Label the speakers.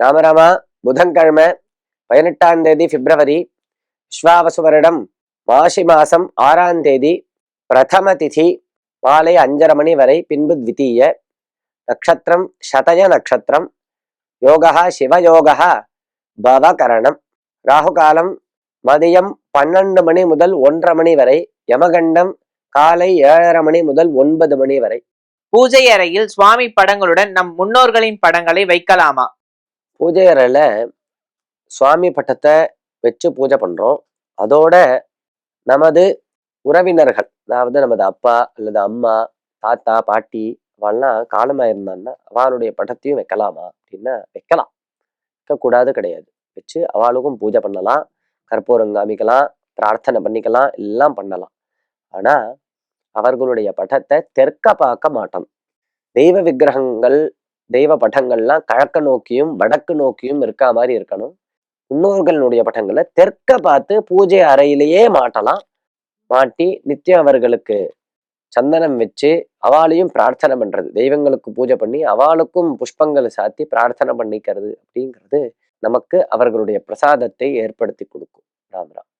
Speaker 1: ராமராமா புதன்கிழமை பதினெட்டாம் தேதி பிப்ரவரி விஸ்வாவசு வருடம் மாசி மாசம் ஆறாம் தேதி பிரதம திதி மாலை அஞ்சரை மணி வரை பின்பு த்விதீய நட்சத்திரம் சதய நட்சத்திரம் யோகா சிவயோகா பவகரணம். ராகு காலம் மதியம் பன்னெண்டு மணி முதல் ஒன்றரை மணி வரை யமகண்டம் காலை ஏழரை மணி முதல் ஒன்பது மணி வரை.
Speaker 2: பூஜை அறையில் சுவாமி படங்களுடன் நம் முன்னோர்களின் படங்களை வைக்கலாமா?
Speaker 1: பூஜை அறையில் சுவாமி பட்டத்தை வச்சு பூஜை பண்ணுறோம் அதோட நமது உறவினர்கள் அதாவது நமது அப்பா அல்லது அம்மா தாத்தா பாட்டி அவெல்லாம் காலமாக இருந்தான்னா அவளுடைய படத்தையும் வைக்கலாமா அப்படின்னா வைக்கலாம். வைக்கக்கூடாது கிடையாது. வச்சு அவளுக்கும் பூஜை பண்ணலாம் கற்பூரம் காமிக்கலாம் பிரார்த்தனை பண்ணிக்கலாம் எல்லாம் பண்ணலாம். ஆனால் அவர்களுடைய படத்தை தெற்க பார்க்க மாட்டோம். தெய்வ விக்கிரகங்கள் தெய்வ படங்கள்லாம் கிழக்க நோக்கியும் வடக்கு நோக்கியும் இருக்கா மாதிரி இருக்கணும். முன்னோர்களுடைய படங்களை தெற்க பார்த்து பூஜை அறையிலேயே மாட்டலாம். மாட்டி நித்தியம் அவர்களுக்கு சந்தனம் வச்சு அவாளையும் பிரார்த்தனை பண்றது. தெய்வங்களுக்கு பூஜை பண்ணி அவளுக்கும் புஷ்பங்களை சாத்தி பிரார்த்தனை பண்ணிக்கிறது அப்படிங்கிறது நமக்கு அவர்களுடைய பிரசாதத்தை ஏற்படுத்தி கொடுக்கும். ராமராம்